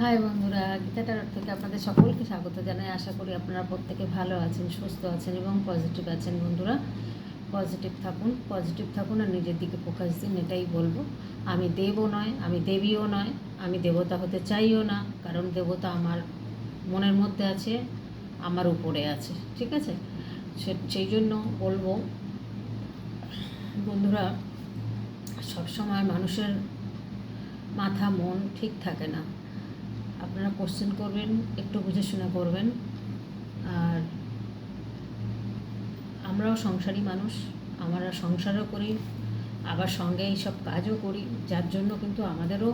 High বন্ধুরা, গীতা টারট থেকে আপনাদের সকলকে স্বাগত জানাই। আশা করি আপনারা প্রত্যেকে ভালো আছেন, সুস্থ আছেন এবং পজিটিভ আছেন বন্ধুরা। পজিটিভ থাকুন পজিটিভ থাকুন আর নিজের দিকে ফোকাস দিন, এটাই বলব। আমি দেবও নয়, আমি দেবীও নয়, আমি দেবতা হতে চাইও না, কারণ দেবতা আমার মনের মধ্যে আছে, আমার উপরে আছে, ঠিক আছে? সেই জন্য বলব, বন্ধুরা, সবসময় মানুষের মাথা মন ঠিক থাকে না। আপনারা কোশ্চেন করবেন, একটু বুঝে শুনে করবেন। আর আমরাও সংসারী মানুষ, আমরা সংসারও করি, আবার সঙ্গে এইসব কাজও করি, যার জন্য কিন্তু আমাদেরও,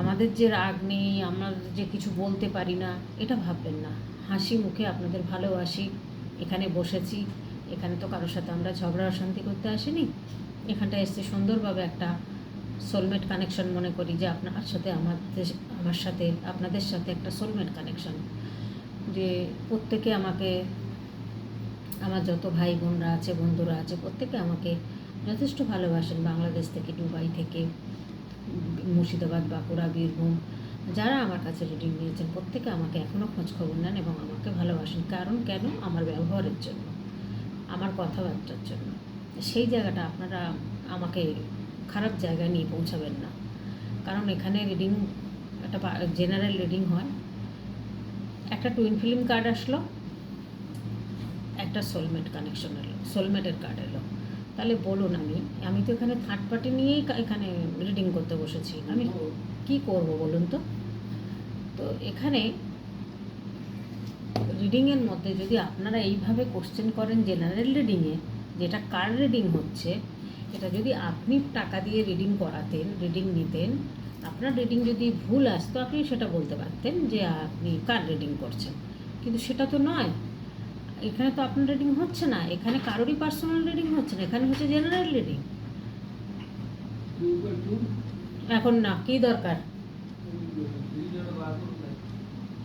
আমাদের যে রাগ নেই, আমরা যে কিছু বলতে পারি না, এটা ভাববেন না। হাসি মুখে আপনাদের ভালোবাসি, এখানে বসেছি, এখানে তো কারোর সাথে আমরা ঝগড়া অশান্তি করতে আসিনি এখানটা এসে সুন্দরভাবে একটা সোলমেট কানেকশন মনে করি যে আপনার সাথে আমাদের আমার সাথে, আপনাদের সাথে একটা সোলমেট কানেকশন যে প্রত্যেকে আমাকে, আমার যত ভাই বোনরা আছে, বন্ধুরা আছে, প্রত্যেকে আমাকে যথেষ্ট ভালোবাসেন। বাংলাদেশ থেকে, দুবাই থেকে, মুর্শিদাবাদ, বাঁকুড়া, বীরভূম, যারা আমার কাছে রিডিং নিয়েছেন, প্রত্যেকে আমাকে এখনও খোঁজ খবর নেন এবং আমাকে ভালোবাসেন। কারণ কেন? আমার ব্যবহারের জন্য, আমার কথাবার্তার জন্য। সেই জায়গাটা আপনারা আমাকে খারাপ জায়গায় নিয়ে পৌঁছাবেন না। কারণ এখানে রিডিং একটা জেনারেল রিডিং হয়। একটা টুইন ফিল্ম কার্ড আসলো, একটা সোলমেট কানেকশন এলো সোলমেটের কার্ড এলো। তাহলে বলুন আমি আমি তো এখানে থার্ড পার্টি নিয়েই এখানে রিডিং করতে বসেছি। আমি কি করব বলুন তো? তো এখানে রিডিংয়ের মধ্যে যদি আপনারা এইভাবে কোশ্চেন করেন জেনারেল রিডিংয়ে যেটা কার রিডিং হচ্ছে এটা যদি আপনি টাকা দিয়ে রিডিং করাতেন রিডিং নিতেন, আপনার রিডিং যদি ভুল আসতো, আপনি সেটা বলতে পারতেন যে আপনি কার রিডিং করছেন। কিন্তু সেটা তো নয়। এখানে তো আপনার রিডিং হচ্ছে না। এখানে কারোরই পার্সোনাল রিডিং হচ্ছে না। এখানে হচ্ছে জেনারেল রিডিং এখন না, কি দরকার?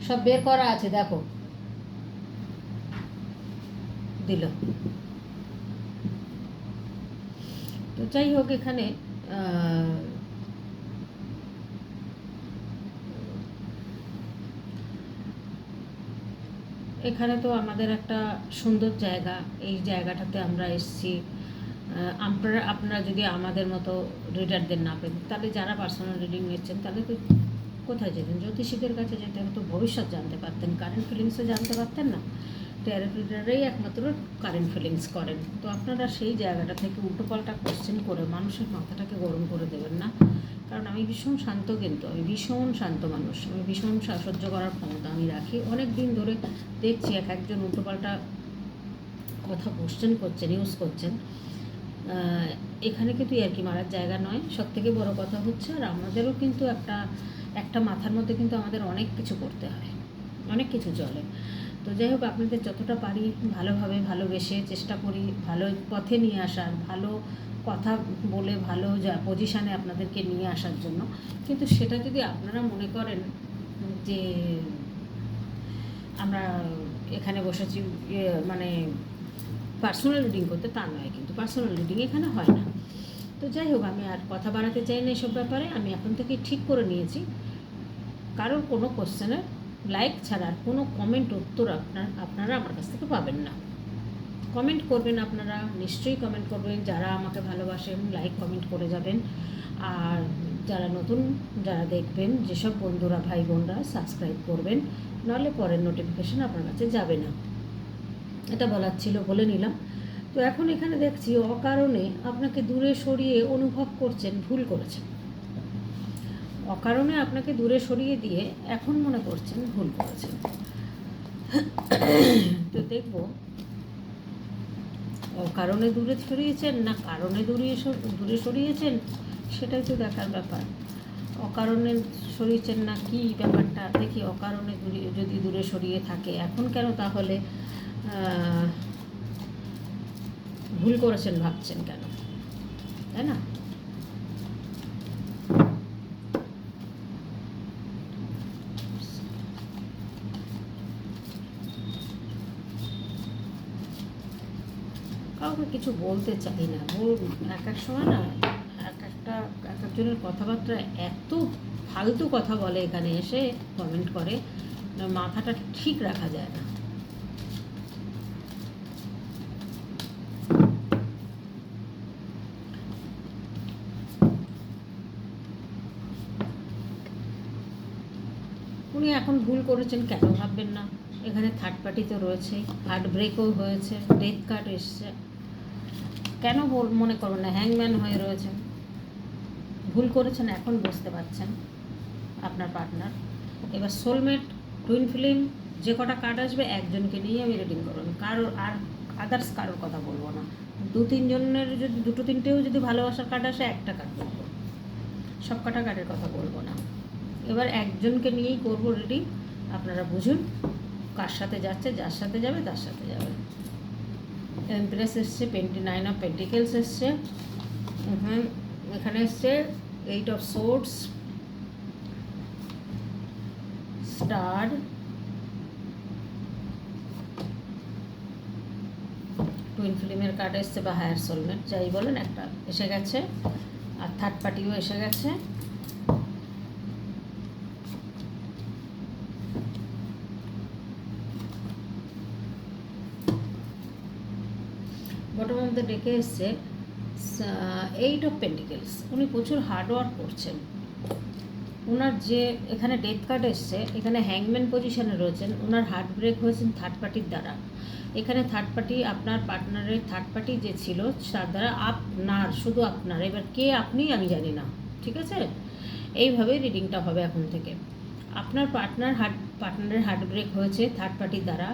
সব বের করা আছে, দেখো। দিল। তো যাই হোক এখানে এখানে তো আমাদের একটা সুন্দর জায়গা, এই জায়গাটাতে আমরা এসেছি। আপনারা আপনারা যদি আমাদের মতো রিডারদের না পেন, তাহলে যারা পার্সোনাল রিডিং নিচ্ছেন, তাহলে তো কোথায় যেতেন? জ্যোতিষীদের কাছে যেতেন, তো ভবিষ্যৎ জানতে পারতেন কারেন্ট ফিলিংসও জানতে পারতেন না। ট্যারো রিডাররাই একমাত্র কারেন্ট ফিলিংস করেন। তো আপনারা সেই জায়গাটা থেকে উল্টোপাল্টা কোশ্চেন করে মানুষের মাথাটাকে গরম করে দেবেন না। কারণ আমি ভীষণ শান্ত কিন্তু, আমি ভীষণ শান্ত মানুষ। আমি ভীষণ সহ্য করার ক্ষমতা আমি রাখি। অনেক দিন ধরে দেখছি এক একজন উল্টোপাল্টা কথা কোশ্চেন করছেন ইউজ করছেন। এখানে কিন্তু আর কি মারার জায়গা নয়। সব থেকে বড় কথা হচ্ছে, আর আমাদেরও কিন্তু একটা একটা মাথার মধ্যে কিন্তু আমাদের অনেক কিছু করতে হয়। অনেক কিছু চলে। তো যাই হোক আপনাদের যতটা পারি ভালোভাবে ভালোবেসে চেষ্টা করি ভালো পথে নিয়ে আসার ভালো কথা বলে ভালো যা পজিশানে আপনাদেরকে নিয়ে আসার জন্য। কিন্তু সেটা যদি আপনারা মনে করেন যে আমরা এখানে বসেছি ইয়ে, মানে পার্সোনাল রিডিং করতে তা নয় কিন্তু পার্সোনাল রিডিং এখানে হয় না। তো যাই হোক আমি আর কথা বাড়াতে চাই না এসব ব্যাপারে। আমি এখন থেকে ঠিক করে নিয়েছি। কারোর কোনো কোশ্চেনের লাইক ছাড়া কোনো কমেন্ট উত্তর আপনার, আপনারা আমার কাছ থেকে পাবেন না। কমেন্ট করবেন আপনারা, নিশ্চয়ই কমেন্ট করবেন। যারা আমাকে ভালোবাসেন লাইক কমেন্ট করে যাবেন। আর যারা নতুন, যারা দেখবেন, যেসব বন্ধুরা ভাই বোনরা সাবস্ক্রাইব করবেন নাহলে পরের নোটিফিকেশান আপনার কাছে যাবে না। এটা বলার ছিল, বলে নিলাম। তো এখন এখানে দেখছি অকারণে আপনাকে দূরে সরিয়ে অনুভব করছেন, ভুল করেছেন। অকারণে আপনাকে দূরে সরিয়ে দিয়ে এখন মনে করছেন ভুল করেছেন। তো দেখব, অকারণে দূরে সরিয়েছেন না কারণে দূরে দূরে সরিয়েছেন? সেটাই তো দেখার ব্যাপার। অকারণে সরিয়েছেন না কি ব্যাপারটা? দেখি অকারণে দূরে, যদি দূরে সরিয়ে থাকে, এখন কেন তাহলে ভুল করেছেন ভাবছেন কেন? তাই না? কিছু বলতে চাই না। এক এক সময় না, এক একটা, এক একজনের কথাবার্তা এত ফালতু কথা বলে এখানে এসে কমেন্ট করে মাথাটা ঠিক রাখা যায় না। উনি এখন ভুল করেছেন কেন ভাববেন না? এখানে থার্ড পার্টি তো রয়েছেই হার্ট ব্রেকও হয়েছে ডেথ কার্ড এসছে। কেন বল- মনে করবেন না হ্যাংম্যান হয়ে রয়েছেন? ভুল করেছেন, এখন বুঝতে পারছেন আপনার পার্টনার এবার সোলমেট টুইন ফিল্ম যে কটা কার্ড আসবে, একজনকে নিয়ে আমি রিডিং করবেন কারোর আর আদার্স কারোর কথা বলব না। দু তিনজনের যদি দুটো তিনটেও যদি ভালোবাসার কার্ড আসে, একটা কার্ড বলব। সব কটা কার্ডের কথা বলব না। এবার একজনকে নিয়েই করব রেডি আপনারা বুঝুন কার সাথে যাচ্ছে, যার সাথে যাবে, তার সাথে যাবে। এমপ্রেস এসছে পেন্টি নাইন অফ পেন্টিকেলস এসছে। এখানে এসছে eight of swords star twin ফিল্মের কার্ড এসছে বা হায়ার সোলমেট যাই বলেন একটা এসে গেছে। আর থার্ড পার্টিও এসে গেছে। অফ ডেকে এসছে এইট অফ পেন্টিকেলস উনি প্রচুর হার্ডওয়ার্ক করছেন। ওনার যে এখানে ডেথ কার্ড এসছে, এখানে হ্যাংম্যান পজিশনে রয়েছেন। ওনার হার্ট ব্রেক হয়েছেন থার্ড পার্টির দ্বারা। এখানে থার্ড পার্টি আপনার পার্টনারের থার্ড পার্টি যে ছিল, তার দ্বারা আপনার, শুধু আপনার। এবার কে আপনি আমি জানি না। ঠিক আছে? এইভাবে রিডিংটা হবে এখন থেকে। আপনার পার্টনার হার্ট পার্টনারের হার্ট ব্রেক হয়েছে থার্ড পার্টির দ্বারা।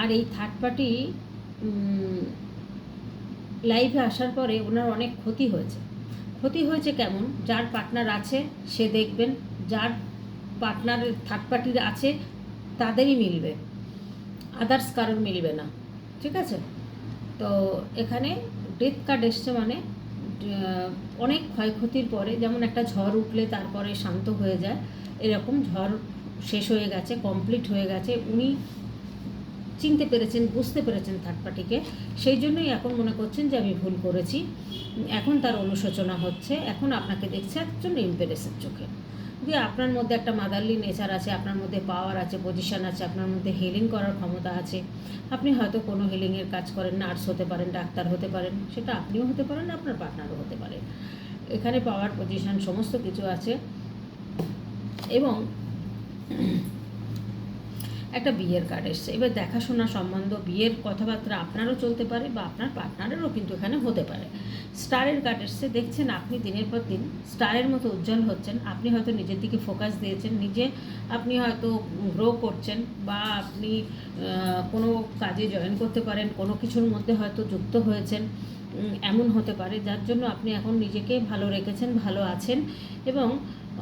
আর এই থার্ড পার্টি লাইভে আসার পরে ওনার অনেক ক্ষতি হয়েছে। ক্ষতি হয়েছে কেমন? যার পার্টনার আছে, সে দেখবেন, যার পার্টনার থার্ড পার্টির আছে, তাদেরই মিলবে। আদার্স কারোর মিলবে না। ঠিক আছে? তো এখানে ডেথ কার্ড এসছে মানে অনেক ক্ষয়ক্ষতির পরে, যেমন একটা ঝড় উঠলে তারপরে শান্ত হয়ে যায়, এরকম ঝড় শেষ হয়ে গেছে কমপ্লিট হয়ে গেছে, উনি চিনতে পেরেছেন, বুঝতে পেরেছেন থার্ড পার্টিকে সেই জন্যই এখন মনে করছেন যে আমি ভুল করেছি। এখন তার অনুশোচনা হচ্ছে, এখন আপনাকে দেখছে একজন ইম্পেরেসের চোখে। যে আপনার মধ্যে একটা মাদারলি নেচার আছে, আপনার মধ্যে পাওয়ার আছে পজিশন আছে, আপনার মধ্যে হিলিং করার ক্ষমতা আছে। আপনি হয়তো কোনো হিলিংয়ের কাজ করেন নার্স হতে পারেন, ডাক্তার হতে পারেন, সেটা আপনিও হতে পারেন, আপনার পার্টনারও হতে পারে। এখানে পাওয়ার পজিশন সমস্ত কিছু আছে। এবং একটা বিয়ের কার্ড এসছে। এবার দেখাশোনা সম্বন্ধ বিয়ের কথাবার্তা আপনারও চলতে পারে বা আপনার পার্টনারেরও কিন্তু এখানে হতে পারে। স্টারের কার্ড এসছে, দেখছেন আপনি দিনের পর দিন স্টারের মতো উজ্জ্বল হচ্ছেন। আপনি হয়তো নিজের দিকে ফোকাস দিয়েছেন, নিজে আপনি হয়তো গ্রো করছেন বা আপনি কোনো কাজে জয়েন করতে পারেন, কোনো কিছুর মধ্যে হয়তো যুক্ত হয়েছেন। এমন হতে পারে, যার জন্য আপনি এখন নিজেকে ভালো রেখেছেন, ভালো আছেন এবং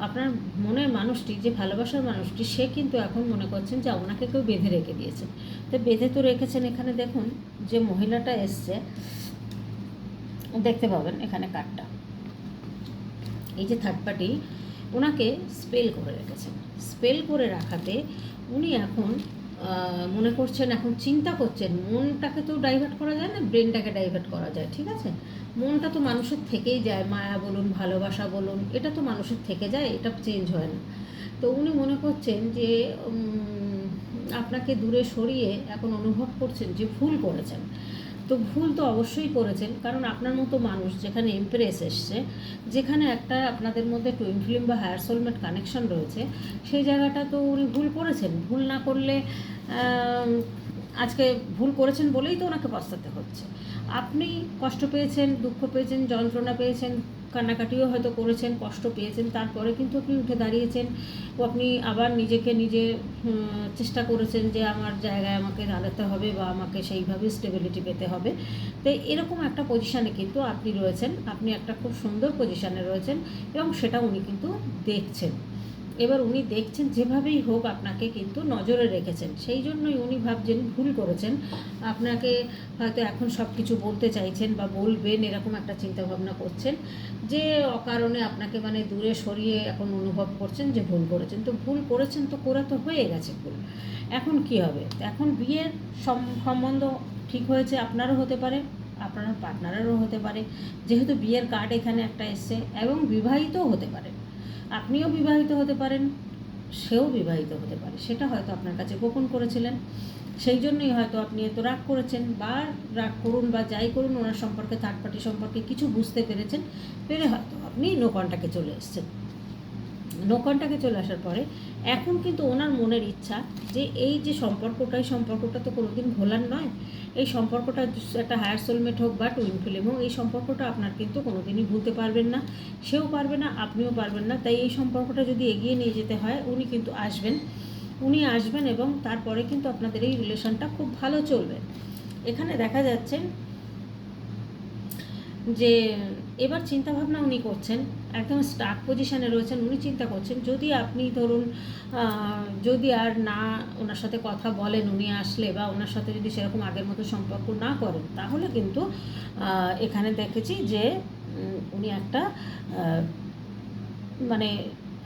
আপনার মনের মানুষটি, যে ভালোবাসার মানুষটি, সে কিন্তু এখন মনে করছেন যে ওনাকে কেউ বেঁধে রেখে দিয়েছেন তো বেঁধে তো রেখেছেন এখানে দেখুন, যে মহিলাটা এসছে, দেখতে পাবেন এখানে কাঠটা এই যে থার্ড পার্টি ওনাকে স্পেল করে রেখেছেন। স্পেল করে রাখাতে উনি এখন মনে করছেন, এখন চিন্তা করছেন, মনটাকে তো ডাইভার্ট করা যায় না ব্রেনটাকে ডাইভার্ট করা যায়, ঠিক আছে? মনটা তো মানুষের থেকেই যায়, মায়া বলুন, ভালোবাসা বলুন, এটা তো মানুষের থেকে যায়, এটা চেঞ্জ হয় না। তো উনি মনে করছেন যে আপনাকে দূরে সরিয়ে এখন অনুভব করছেন যে ভুল করেছেন। তো ভুল তো অবশ্যই করেছেন, কারণ আপনার মতো মানুষ যেখানে ইমপ্রেস এসছে, যেখানে একটা আপনাদের মধ্যে টুইন ফিল্ম বা হায়ার সোলমেট কানেকশন রয়েছে, সেই জায়গাটা তো উনি ভুল করেছেন। ভুল না করলে আজকে ভুল করেছেন বলেই তো ওনাকে পস্তাতে হচ্ছে। আপনি কষ্ট পেয়েছেন, দুঃখ পেয়েছেন, যন্ত্রণা পেয়েছেন, কান্নাকাটিও হয়তো করেছেন, কষ্ট পেয়েছেন, তারপরে কিন্তু আপনি উঠে দাঁড়িয়েছেন ও আপনি আবার নিজেকে নিজে চেষ্টা করেছেন যে আমার জায়গায় আমাকে দাঁড়াতে হবে বা আমাকে সেইভাবে স্টেবিলিটি পেতে হবে। তো এরকম একটা পজিশানে কিন্তু আপনি রয়েছেন। আপনি একটা খুব সুন্দর পজিশানে রয়েছেন এবং সেটা উনি কিন্তু দেখছেন। এবার উনি দেখছেন যেভাবেই হোক আপনাকে কিন্তু নজরে রেখেছেন। সেই জন্যই উনি ভাবছেন ভুল করেছেন। আপনাকে হয়তো এখন সব কিছু বলতে চাইছেন বা বলবেন এরকম একটা চিন্তা ভাবনা করছেন যে অকারণে আপনাকে মানে দূরে সরিয়ে এখন অনুভব করছেন যে ভুল করেছেন। তো ভুল করেছেন তো করে তো হয়ে গেছে ভুল। এখন কি হবে? এখন বিয়ের সম- সম্বন্ধ ঠিক হয়েছে আপনারও হতে পারে, আপনার পার্টনারেরও হতে পারে। যেহেতু বিয়ের কার্ড এখানে একটা এসছে এবং বিবাহিতও হতে পারে। আপনিও বিবাহিত হতে পারেন, সেও বিবাহিত হতে পারে। সেটা হয়তো আপনার কাছে গোপন করেছিলেন, সেই জন্যই হয়তো আপনি এত রাগ করেছেন বা রাগ করুন বা যাই করুন, ওনার সম্পর্কে থার্ড পার্টি সম্পর্কে কিছু বুঝতে পেরেছেন, পেরে হয়তো আপনি নো চলে এসেছেন। নো চলে আসার পরে, এখন কিন্তু ওনার মনের ইচ্ছা যে এই যে সম্পর্কটা, এই সম্পর্কটা তো কোনোদিন ভোলার নয়। এই সম্পর্কটা একটা হায়ার সোলমেট হোক বা টুইন ফিল্ম হোক এই সম্পর্কটা আপনার কিন্তু কোনোদিনই ভুলতে পারবেন না। সেও পারবে না, আপনিও পারবেন না। তাই এই সম্পর্কটা যদি এগিয়ে নিয়ে যেতে হয়, উনি কিন্তু আসবেন। উনি আসবেন এবং তারপরে কিন্তু আপনাদের এই রিলেশনটা খুব ভালো চলবে। এখানে দেখা যাচ্ছে যে এবার চিন্তা ভাবনা উনি করছেন, একদম স্টাক পজিশনে রয়েছেন, উনি চিন্তা করছেন, যদি আপনি ধরুন যদি আর না ওনার সাথে কথা বলেন, উনি আসলে বা ওনার সাথে যদি সেরকম আগের মতো সম্পর্ক না করেন, তাহলে কিন্তু এখানে দেখেছি যে উনি একটা মানে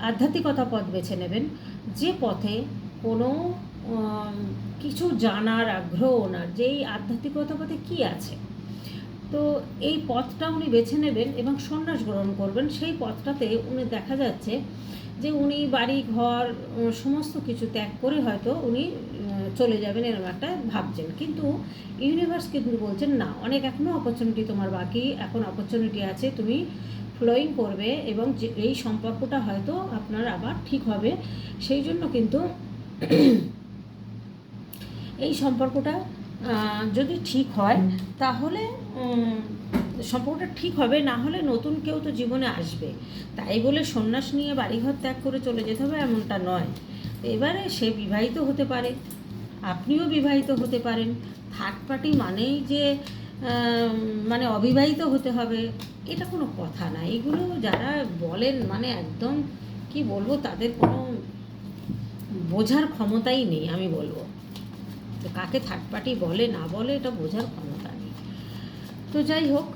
আধ্যাত্মিকতা পথ বেছে নেবেন, যে পথে কোনো কিছু জানার আগ্রহ ওনার, যে এই আধ্যাত্মিকতা পথে কী আছে? তো এই পথটা উনি বেছে নেবেন এবং সন্ন্যাস গ্রহণ করবেন। সেই পথটাতে উনি দেখা যাচ্ছে যে উনি বাড়ি, ঘর সমস্ত কিছু ত্যাগ করে হয়তো উনি চলে যাবেন এরকম একটা ভাবছেন। কিন্তু ইউনিভার্স কিন্তু বলছেন, না, অনেক এখনও অপরচুনিটি তোমার বাকি। এখন অপরচুনিটি আছে, তুমি ফ্লোয়িং করবে এবং এই সম্পর্কটা হয়তো আপনার আবার ঠিক হবে। সেই জন্য কিন্তু এই সম্পর্কটা যদি ঠিক হয়, তাহলে সম্পর্কটা ঠিক হবে, না হলে নতুন কেউ তো জীবনে আসবে। তাই বলে সন্ন্যাস নিয়ে বাড়িঘর ত্যাগ করে চলে যেতে হবে এমনটা নয়। এবারে সে বিবাহিত হতে পারে, আপনিও বিবাহিত হতে পারেন। থার্ড পার্টি মানেই যে মানে অবিবাহিত হতে হবে, এটা কোনো কথা না। এগুলো যারা বলেন মানে একদম, কি বলব, তাদের কোনো বোঝার ক্ষমতাই নেই, আমি বলব। তো কাকে থার্ড পার্টি বলে, না বলে, এটা বোঝার ক্ষমতা নেই। তো যাই হোক,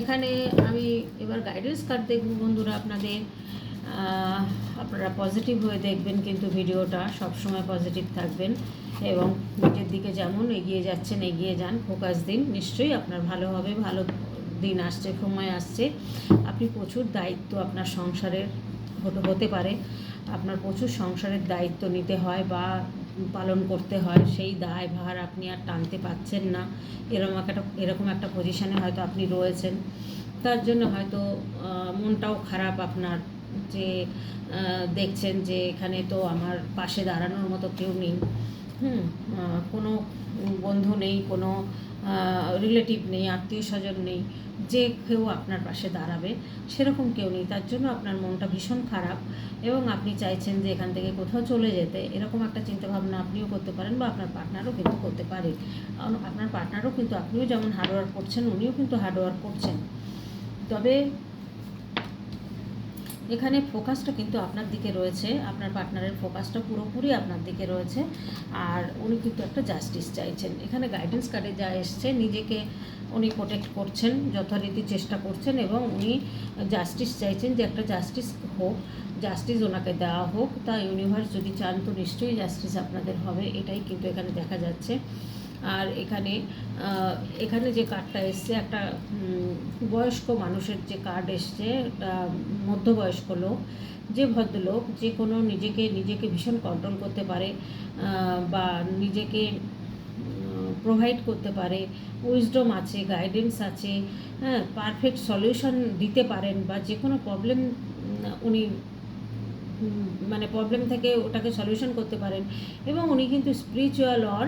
এখানে আমি এবার গাইডেন্স কার্ড দেখব বন্ধুরা আপনাদের। আপনারা পজিটিভ হয়ে দেখবেন কিন্তু ভিডিওটা, সবসময় পজিটিভ থাকবেন। এবং নিজের দিকে যেমন এগিয়ে যাচ্ছেন, এগিয়ে যান ফোকাস দিন। নিশ্চয়ই আপনার ভালো হবে, ভালো দিন আসছে, সময় আসছে। আপনি প্রচুর দায়িত্ব আপনার সংসারের হতে হতে পারে। আপনার প্রচুর সংসারের দায়িত্ব নিতে হয় বা পালন করতে হয়, সেই দায় ভার আপনি আর টানতে পারছেন না। এরকম একটা এরকম একটা পজিশানে হয়তো আপনি রয়েছেন। তার জন্য হয়তো মনটাও খারাপ আপনার যে দেখছেন যে এখানে তো আমার পাশে দাঁড়ানোর মতো কেউ নেই। হুম কোনো বন্ধু নেই, কোনো রিলেটিভ নেই, আত্মীয় স্বজন নেই, যে কেউ আপনার পাশে দাঁড়াবে, সেরকম কেউ নেই। তার জন্য আপনার মনটা ভীষণ খারাপ এবং আপনি চাইছেন যে এখান থেকে কোথাও চলে যেতে। এরকম একটা চিন্তাভাবনা আপনিও করতে পারেন বা আপনার পার্টনারও কিন্তু করতে পারে। আপনার পার্টনারও কিন্তু আপনিও যেমন হার্ডওয়ার্ক করছেন, উনিও কিন্তু হার্ডওয়ার্ক করছেন। তবে এখানে ফোকাসটা কিন্তু আপনার দিকে রয়েছে। আপনার পার্টনারের ফোকাসটা পুরোপুরি আপনার দিকে রয়েছে। আর উনি কিন্তু একটা জাস্টিস চাইছেন। এখানে গাইডেন্স কার্ডে যা এসছে, নিজেকে উনি প্রোটেক্ট করছেন, যথারীতি চেষ্টা করছেন এবং উনি জাস্টিস চাইছেন যে একটা জাস্টিস হোক জাস্টিস ওনাকে দেওয়া হোক। তা ইউনিভার্স যদি চান তো নিশ্চয়ই জাস্টিস আপনাদের হবে। এটাই কিন্তু এখানে দেখা যাচ্ছে। আর এখানে এখানে যে কার্ডটা এসছে, একটা বয়স্ক মানুষের যে কার্ড এসছে, একটা মধ্যবয়স্ক লোক, যে ভদ্রলোক, যে কোনো নিজেকে নিজেকে ভীষণ কন্ট্রোল করতে পারে বা নিজেকে প্রোভাইড করতে পারে উইজডম আছে গাইডেন্স আছে হ্যাঁ পারফেক্ট সলিউশন দিতে পারেন, বা যে কোনো প্রবলেম উনি মানে প্রবলেম থেকে ওটাকে সলিউশন করতে পারেন। এবং উনি কিন্তু স্পিরিচুয়াল অর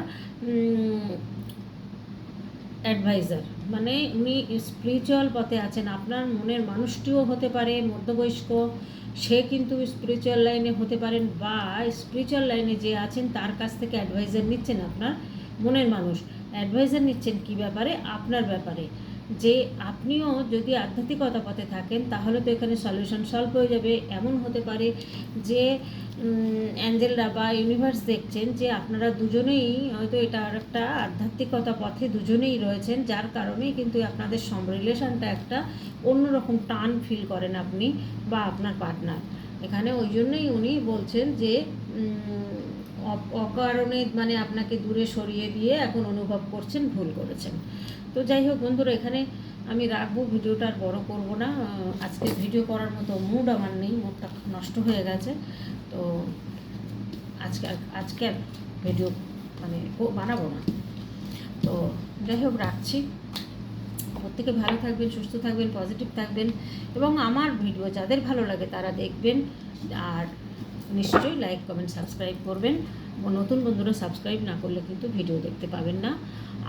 অ্যাডভাইজার মানে উনি স্পিরিচুয়াল পথে আছেন। আপনার মনের মানুষটিও হতে পারে, মধ্যবয়স্ক, সে কিন্তু স্পিরিচুয়াল লাইনে হতে পারেন বা স্পিরিচুয়াল লাইনে যে আছেন, তার কাছ থেকে অ্যাডভাইজার নিচ্ছেন আপনার মনের মানুষ। অ্যাডভাইজার নিচ্ছেন কি ব্যাপারে? আপনার ব্যাপারে। যে আপনিও যদি আধ্যাত্মিকতা পথে থাকেন, তাহলে তো এখানে সলিউশন সলভ হয়ে যাবে। এমন হতে পারে যে অ্যাঞ্জেলরা বা ইউনিভার্স দেখছেন যে, আপনারা দুজনেই হয়তো এটা আর একটা আধ্যাত্মিকতা পথে দুজনেই রয়েছেন, যার কারণেই কিন্তু আপনাদের সম রিলেশনটা একটা অন্যরকম টান ফিল করেন আপনি বা আপনার পার্টনার এখানে ওই জন্যই উনি বলছেন যে অকারণে মানে আপনাকে দূরে সরিয়ে দিয়ে এখন অনুভব করছেন, ভুল করেছেন। তো যাই হোক বন্ধুরা, এখানে আমি রাখব, ভিডিওটা আর বড় করব না। আজকে ভিডিও করার মতো মুড আমার নেই মুডটা নষ্ট হয়ে গেছে। তো আজকে আজকে ভিডিও মানে বানাবো না। তো যাই হোক, রাখছি। প্রত্যেকে ভালো থাকবেন, সুস্থ থাকবেন পজিটিভ থাকবেন। এবং আমার ভিডিও যাদের ভালো লাগে তারা দেখবেন। আর নিশ্চয়ই লাইক কমেন্ট সাবস্ক্রাইব করবেন। নতুন বন্ধুরা সাবস্ক্রাইব না করলে কিন্তু ভিডিও দেখতে পাবেন না।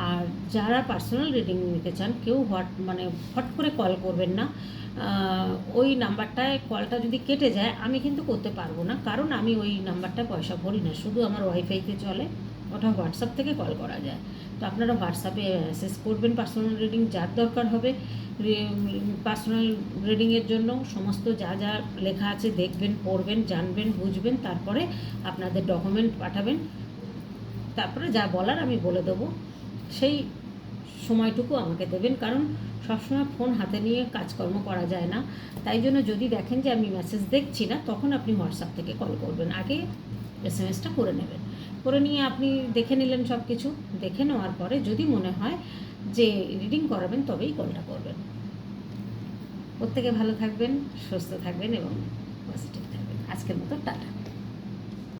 আর যারা পার্সোনাল রিডিং নিতে চান, কেউ হট মানে হট করে কল করবেন না। ওই নাম্বারটায় কলটা যদি কেটে যায়, আমি কিন্তু করতে পারব না। কারণ আমি ওই নাম্বারটা পয়সা ভরি না। শুধু আমার ওয়াইফাইতে চলে। ওটা হোয়াটসঅ্যাপ থেকে কল করা যায়। তো আপনারা হোয়াটসঅ্যাপে মেসেজ করবেন পার্সোনাল রিডিং যার দরকার হবে। পার্সোনাল রিডিংয়ের জন্য সমস্ত যা যা লেখা আছে দেখবেন, পড়বেন, জানবেন, বুঝবেন, তারপরে আপনাদের ডকুমেন্ট পাঠাবেন। তারপরে যা বলার আমি বলে দেবো। সেই সময়টুকু আমাকে দেবেন, কারণ সবসময় ফোন হাতে নিয়ে কাজকর্ম করা যায় না। তাই জন্য যদি দেখেন যে আমি মেসেজ দেখছি না, তখন আপনি হোয়াটসঅ্যাপ থেকে কল করবেন। আগে এস এম করে নেবেন। করে নিয়ে আপনি দেখে নিলেন সব কিছু দেখে নেওয়ার পরে যদি মনে হয় যে রিডিং করাবেন, তবেই কলটা করবেন প্রত্যেকে ভালো থাকবেন, সুস্থ থাকবেন এবং পজিটিভ থাকবেন। আজকের মতো টাটা।